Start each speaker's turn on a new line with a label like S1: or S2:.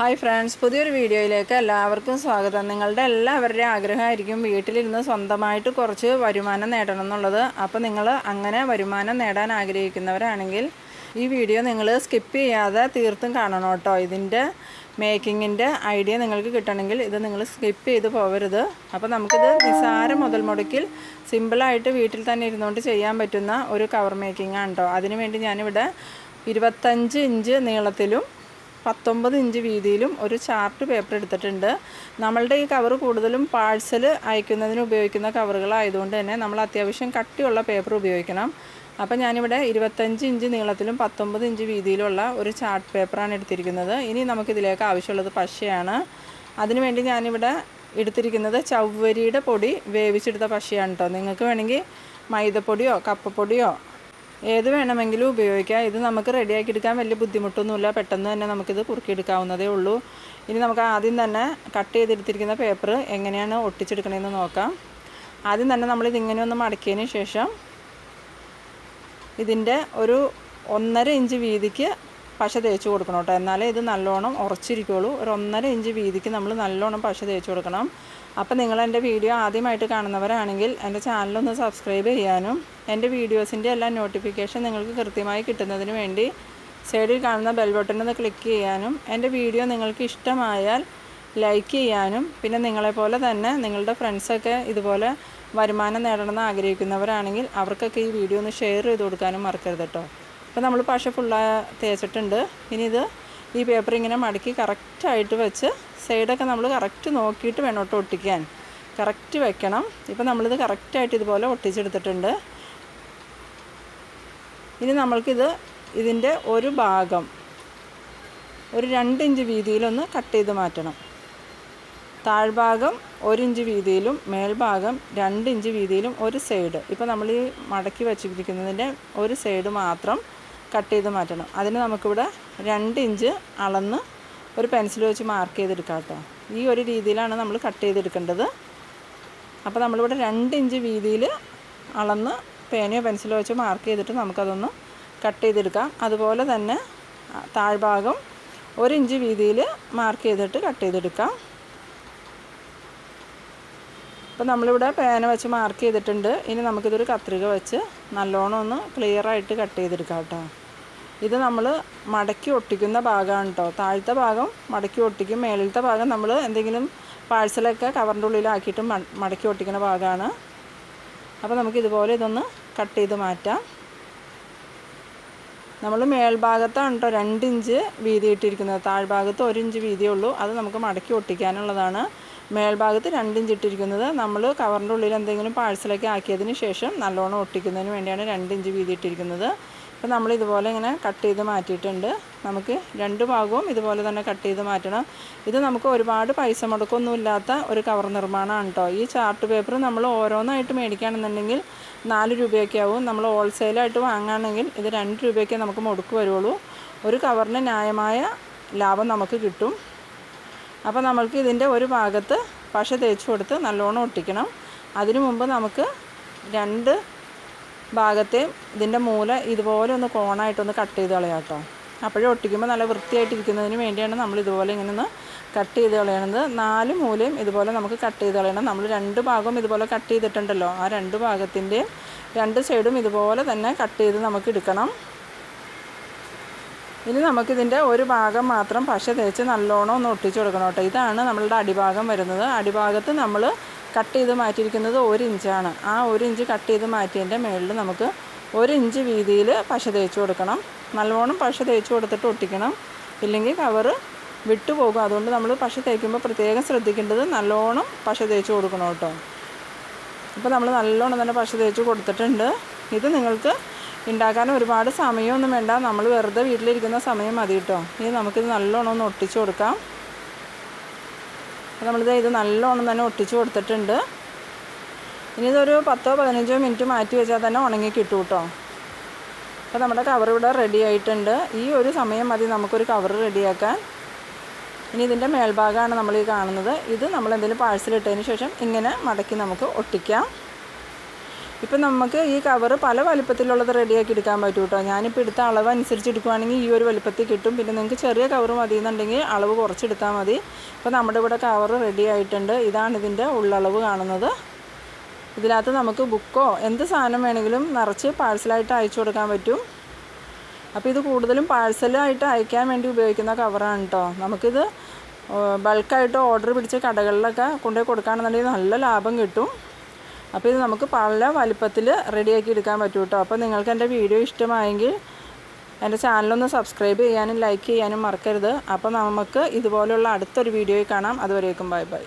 S1: Hi friends പുതിയൊരു വീഡിയോയിലേക്ക് എല്ലാവർക്കും സ്വാഗതം. നിങ്ങളുടെ എല്ലാവരുടെയും ആഗ്രഹമായിരിക്കും വീട്ടിലിരുന്ന് സ്വന്തമായിട്ട് കുറച്ച് വരുമാനം നേടണം എന്നുള്ളത്. അപ്പോൾ നിങ്ങൾ അങ്ങനെ വരുമാനം നേടാൻ ആഗ്രഹിക്കുന്നവരാണെങ്കിൽ ഈ വീഡിയോ നിങ്ങൾ സ്കിപ്പ് ചെയ്യാതെ തീർത്തും കാണണം കേട്ടോ. ഇതിന്റെ മേക്കിങ്ങിന്റെ ഐഡിയ നിങ്ങൾക്ക് കിട്ടണമെങ്കിൽ ഇത് നിങ്ങൾ സ്കിപ്പ് ചെയ്ത് പോകരുത് അപ്പോൾ നമുക്കിത് നിസാരം മുതൽ മുടക്കിൽ സിമ്പിളായിട്ട് വീട്ടിൽ തന്നെ ഇരുന്നുകൊണ്ട് ചെയ്യാൻ പറ്റുന്ന ഒരു കവർ മേക്കിംഗ് ആണ് കേട്ടോ. അതിനുവേണ്ടി ഞാനിവിടെ ഇരുപത്തഞ്ച് ഇഞ്ച് നീളത്തിലും പത്തൊമ്പത് ഇഞ്ച് വീതിയിലും ഒരു ചാർട്ട് പേപ്പർ എടുത്തിട്ടുണ്ട്. നമ്മളുടെ ഈ കവർ കൂടുതലും പാഴ്സൽ അയക്കുന്നതിന് ഉപയോഗിക്കുന്ന കവറുകളായതുകൊണ്ട് തന്നെ നമ്മൾ അത്യാവശ്യം കട്ടിയുള്ള പേപ്പർ ഉപയോഗിക്കണം. അപ്പോൾ ഞാനിവിടെ ഇരുപത്തഞ്ച് ഇഞ്ച് നീളത്തിലും പത്തൊമ്പത് ഇഞ്ച് വീതിയിലുള്ള ഒരു ചാർട്ട് പേപ്പറാണ് എടുത്തിരിക്കുന്നത്. ഇനി നമുക്കിതിലേക്ക് ആവശ്യമുള്ളത് പശയാണ്. അതിനുവേണ്ടി ഞാനിവിടെ എടുത്തിരിക്കുന്നത് ചവ്വരിയുടെ പൊടി വേവിച്ചെടുത്ത പശയാണ് കേട്ടോ നിങ്ങൾക്ക് വേണമെങ്കിൽ മൈദപ്പൊടിയോ കപ്പപ്പൊടിയോ ഏത് വേണമെങ്കിലും ഉപയോഗിക്കാം. ഇത് നമുക്ക് റെഡിയാക്കി എടുക്കാൻ വലിയ ബുദ്ധിമുട്ടൊന്നുമില്ല. പെട്ടെന്ന് തന്നെ നമുക്കിത് കുറുക്കിയെടുക്കാവുന്നതേ ഉള്ളൂ. ഇനി നമുക്ക് ആദ്യം തന്നെ കട്ട് ചെയ്തെടുത്തിരിക്കുന്ന പേപ്പർ എങ്ങനെയാണ് ഒട്ടിച്ചെടുക്കണമെന്ന് നോക്കാം. ആദ്യം തന്നെ നമ്മളിത് ഇങ്ങനെ ഒന്ന് മടക്കിയതിന് ശേഷം ഇതിന്റെ ഒരു ഒന്നര ഇഞ്ച് വീതിക്ക് പശ തേച്ച് കൊടുക്കണം കേട്ടോ എന്നാലേ ഇത് നല്ലോണം ഉറച്ചിരിക്കുള്ളൂ. ഒരു ഒന്നര ഇഞ്ച് വീതിക്ക് നമ്മൾ നല്ലോണം പശ തേച്ച് കൊടുക്കണം. അപ്പോൾ നിങ്ങൾ എന്റെ വീഡിയോ ആദ്യമായിട്ട് കാണുന്നവരാണെങ്കിൽ എന്റെ ചാനലൊന്ന് സബ്സ്ക്രൈബ് ചെയ്യാനും എന്റെ വീഡിയോസിന്റെ എല്ലാ നോട്ടിഫിക്കേഷൻ നിങ്ങൾക്ക് കൃത്യമായി കിട്ടുന്നതിന് വേണ്ടി സൈഡിൽ കാണുന്ന ബെൽ ബട്ടൺ ക്ലിക്ക് ചെയ്യാനും എന്റെ വീഡിയോ നിങ്ങൾക്ക് ഇഷ്ടമായാൽ ലൈക്ക് ചെയ്യാനും പിന്നെ നിങ്ങളെപ്പോലെ തന്നെ നിങ്ങളുടെ ഫ്രണ്ട്സൊക്കെ ഇതുപോലെ വരുമാനം നേടണമെന്ന് ആഗ്രഹിക്കുന്നവരാണെങ്കിൽ അവർക്കൊക്കെ ഈ വീഡിയോ ഒന്ന് ഷെയർ ചെയ്ത് കൊടുക്കാനും മറക്കരുത് കേട്ടോ അപ്പോൾ നമ്മൾ പശ ഫുള്ള് തേച്ചിട്ടുണ്ട്. ഇനി ഇത് ഈ പേപ്പർ ഇങ്ങനെ മടക്കി കറക്റ്റായിട്ട് വെച്ച് സൈഡൊക്കെ നമ്മൾ കറക്റ്റ് നോക്കിയിട്ട് വേണം കേട്ടോ ഒട്ടിക്കാൻ. കറക്റ്റ് വെക്കണം. ഇപ്പോൾ നമ്മളിത് കറക്റ്റായിട്ട് ഇതുപോലെ ഒട്ടിച്ചെടുത്തിട്ടുണ്ട്. ഇനി നമ്മൾക്കിത് ഇതിന്റെ ഒരു ഭാഗം ഒരു രണ്ട് ഇഞ്ച് വീതിയിലൊന്ന് കട്ട് ചെയ്ത് മാറ്റണം. താഴ്ഭാഗം ഇഞ്ച് വീതിയിലും മേൽഭാഗം രണ്ട് ഇഞ്ച് വീതിയിലും ഒരു സൈഡ് ഇപ്പോൾ നമ്മൾ ഈ മടക്കി വച്ചിരിക്കുന്നതിന്റെ ഒരു സൈഡ് മാത്രം കട്ട് ചെയ്ത് മാറ്റണം. അതിന് നമുക്കിവിടെ രണ്ട് ഇഞ്ച് അളന്ന് ഒരു പെൻസിൽ വെച്ച് മാർക്ക് ചെയ്തെടുക്കാം കേട്ടോ ഈ ഒരു രീതിയിലാണ് നമ്മൾ കട്ട് ചെയ്തെടുക്കേണ്ടത്. അപ്പോൾ നമ്മളിവിടെ രണ്ട് ഇഞ്ച് വീതിയിൽ അളന്ന് പേനയോ പെൻസിലോ വെച്ച് മാർക്ക് ചെയ്തിട്ട് നമുക്കതൊന്ന് കട്ട് ചെയ്തെടുക്കാം. അതുപോലെ തന്നെ താഴ്ഭാഗം ഒരു ഇഞ്ച് വീതിയിൽ മാർക്ക് ചെയ്തിട്ട് കട്ട് ചെയ്തെടുക്കാം. അപ്പോൾ നമ്മളിവിടെ പേന വെച്ച് മാർക്ക് ചെയ്തിട്ടുണ്ട്. ഇനി നമുക്കിതൊരു കത്രിക വെച്ച് നല്ലോണം ഒന്ന് ക്ലിയറായിട്ട് കട്ട് ചെയ്തെടുക്കാം കേട്ടോ. ഇത് നമ്മൾ മടക്കി ഒട്ടിക്കുന്ന ഭാഗമാണ് കേട്ടോ. താഴത്തെ ഭാഗം മടക്കി ഒട്ടിക്കും മേളിലത്തെ ഭാഗം നമ്മൾ എന്തെങ്കിലും പാഴ്സലൊക്കെ കവറിന്റെ ഉള്ളിലാക്കിയിട്ട് മടക്കി ഒട്ടിക്കുന്ന ഭാഗമാണ്. അപ്പോൾ നമുക്ക് ഇതുപോലെ ഇതൊന്ന് കട്ട് ചെയ്ത് മാറ്റാം. നമ്മൾ മേൽഭാഗത്താണ് കേട്ടോ രണ്ട് ഇഞ്ച് വീതി ഇട്ടിരിക്കുന്നത് താഴ്ഭാഗത്ത് ഒരു ഇഞ്ച് വീതിയേ അത് നമുക്ക് മടക്കി ഒട്ടിക്കാനുള്ളതാണ്. മേൽഭാഗത്ത് രണ്ടും ചിട്ടിരിക്കുന്നത് നമ്മൾ കവറിന്റെ ഉള്ളിൽ എന്തെങ്കിലും പാഴ്സലൊക്കെ ആക്കിയതിന് ശേഷം നല്ലോണം ഒട്ടിക്കുന്നതിന് വേണ്ടിയാണ് രണ്ട് ഇഞ്ച് വീതി ഇട്ടിരിക്കുന്നത് അപ്പോൾ നമ്മൾ ഇതുപോലെ ഇങ്ങനെ കട്ട് ചെയ്ത് മാറ്റിയിട്ടുണ്ട്. നമുക്ക് രണ്ട് ഭാഗവും ഇതുപോലെ തന്നെ കട്ട് ചെയ്ത് മാറ്റണം. ഇത് നമുക്ക് ഒരുപാട് പൈസ മുടക്കൊന്നുമില്ലാത്ത ഒരു കവർ നിർമ്മാണമാണ് കേട്ടോ. ഈ ചാർട്ട് പേപ്പർ നമ്മൾ ഓരോന്നായിട്ട് മേടിക്കുകയാണെന്നുണ്ടെങ്കിൽ നാല് രൂപയൊക്കെ ആവും. നമ്മൾ ഹോൾസെയിലായിട്ട് വാങ്ങുകയാണെങ്കിൽ ഇത് രണ്ട് രൂപയൊക്കെ നമുക്ക് മുടക്ക് വരുള്ളൂ. ഒരു കവറിന് ന്യായമായ ലാഭം നമുക്ക് കിട്ടും. അപ്പോൾ നമ്മൾക്ക് ഇതിന്റെ ഒരു ഭാഗത്ത് പശ തേച്ച് കൊടുത്ത് നല്ലോണം ഒട്ടിക്കണം. അതിനു മുമ്പ് നമുക്ക് രണ്ട് ഭാഗത്തെയും ഇതിന്റെ മൂല ഇതുപോലെ ഒന്ന് കോണായിട്ടൊന്ന് കട്ട് ചെയ്ത് കളയാം കേട്ടോ. അപ്പോഴേ ഒട്ടിക്കുമ്പോൾ നല്ല വൃത്തിയായിട്ടിരിക്കുന്നതിന് വേണ്ടിയാണ് നമ്മൾ ഇതുപോലെ ഇങ്ങനെ ഒന്ന് കട്ട് ചെയ്ത് കളയണത്. നാല് മൂലയും ഇതുപോലെ നമുക്ക് കട്ട് ചെയ്ത് കളയണം. നമ്മൾ രണ്ട് ഭാഗവും ഇതുപോലെ കട്ട് ചെയ്തിട്ടുണ്ടല്ലോ. ആ രണ്ട് ഭാഗത്തിന്റെയും രണ്ട് സൈഡും ഇതുപോലെ തന്നെ കട്ട് ചെയ്ത് നമുക്ക് എടുക്കണം. ഇനി നമുക്കിതിന്റെ ഒരു ഭാഗം മാത്രം പശ തേച്ച് നല്ലോണം ഒന്ന് ഒട്ടിച്ചു കൊടുക്കണം കേട്ടോ. ഇതാണ് നമ്മളുടെ അടിഭാഗം വരുന്നത്. അടിഭാഗത്ത് നമ്മൾ കട്ട് ചെയ്ത് മാറ്റിയിരിക്കുന്നത് ഒരു ഇഞ്ചാണ്. ആ ഒരു ഇഞ്ച് കട്ട് ചെയ്ത് മാറ്റിയതിന്റെ മുകളിൽ നമുക്ക് ഒരു ഇഞ്ച് വീതിയിൽ പശ തേച്ച് കൊടുക്കണം. നല്ലോണം പശ തേച്ച് കൊടുത്തിട്ട് ഒട്ടിക്കണം. ഇല്ലെങ്കിൽ കവറ് വിട്ടുപോകും അതുകൊണ്ട് നമ്മൾ പശ തേക്കുമ്പോൾ പ്രത്യേകം ശ്രദ്ധിക്കേണ്ടത് നല്ലോണം പശ തേച്ച് കൊടുക്കണം കേട്ടോ. ഇപ്പോൾ നമ്മൾ നല്ലോണം തന്നെ പശ തേച്ച് കൊടുത്തിട്ടുണ്ട്. ഇത് നിങ്ങൾക്ക് ഉണ്ടാക്കാൻ ഒരുപാട് സമയമൊന്നും വേണ്ട. നമ്മൾ വെറുതെ വീട്ടിലിരിക്കുന്ന സമയം മതി കേട്ടോ. ഇനി നമുക്കിത് നല്ലോണം ഒന്ന് ഒട്ടിച്ചു കൊടുക്കാം. നമ്മളിത് ഇത് നല്ലോണം തന്നെ ഒട്ടിച്ചു കൊടുത്തിട്ടുണ്ട്. ഇനി ഇതൊരു പത്തോ പതിനഞ്ചോ മിനിറ്റ് മാറ്റി വെച്ചാൽ തന്നെ ഉണങ്ങി കിട്ടും കേട്ടോ. അപ്പോൾ നമ്മുടെ കവർ ഇവിടെ റെഡി ആയിട്ടുണ്ട്. ഈ ഒരു സമയം മതി നമുക്കൊരു കവർ റെഡിയാക്കാൻ ഇനി ഇതിന്റെ മേൽഭാഗമാണ് നമ്മൾ ഈ കാണുന്നത്. ഇത് നമ്മൾ എന്തെങ്കിലും പാഴ്സൽ ഇട്ടതിന് ശേഷം ഇങ്ങനെ മടക്കി നമുക്ക് ഒട്ടിക്കാം. ഇപ്പം നമുക്ക് ഈ കവർ പല വലുപ്പത്തിലുള്ളത് റെഡിയാക്കി എടുക്കാൻ പറ്റും കേട്ടോ ഞാനിപ്പോൾ എടുത്ത അളവ് അനുസരിച്ച് എടുക്കുവാണെങ്കിൽ ഈ ഒരു വലുപ്പത്തിൽ കിട്ടും. പിന്നെ നിങ്ങൾക്ക് ചെറിയ കവർ മതി എന്നുണ്ടെങ്കിൽ അളവ് കുറച്ചെടുത്താൽ മതി. ഇപ്പം നമ്മുടെ ഇവിടെ കവർ റെഡി ആയിട്ടുണ്ട്. ഇതാണ് ഇതിന്റെ ഉള്ളളവ് കാണുന്നത്. ഇതിനകത്ത് നമുക്ക് ബുക്കോ എന്ത് സാധനം വേണമെങ്കിലും നിറച്ച് പാഴ്സലായിട്ട് അയച്ചു കൊടുക്കാൻ പറ്റും. അപ്പോൾ ഇത് കൂടുതലും പാഴ്സലായിട്ട് അയക്കാൻ വേണ്ടി ഉപയോഗിക്കുന്ന കവറാണ് കേട്ടോ നമുക്കിത് ബൾക്കായിട്ട് ഓർഡർ പിടിച്ച കടകളിലൊക്കെ കൊണ്ടുപോയി കൊടുക്കുകയാണെന്നുണ്ടെങ്കിൽ നല്ല ലാഭം കിട്ടും. അപ്പോൾ ഇത് നമുക്ക് പല വലിപ്പത്തിൽ റെഡിയാക്കി എടുക്കാൻ പറ്റും കേട്ടോ അപ്പോൾ നിങ്ങൾക്ക് എന്റെ വീഡിയോ ഇഷ്ടമായെങ്കിൽ എന്റെ ചാനലൊന്ന് സബ്സ്ക്രൈബ് ചെയ്യാനും ലൈക്ക് ചെയ്യാനും മറക്കരുത്. അപ്പോൾ നമുക്ക് ഇതുപോലുള്ള അടുത്തൊരു വീഡിയോയിൽ കാണാം. അതുവരേക്കും ബൈ ബൈ.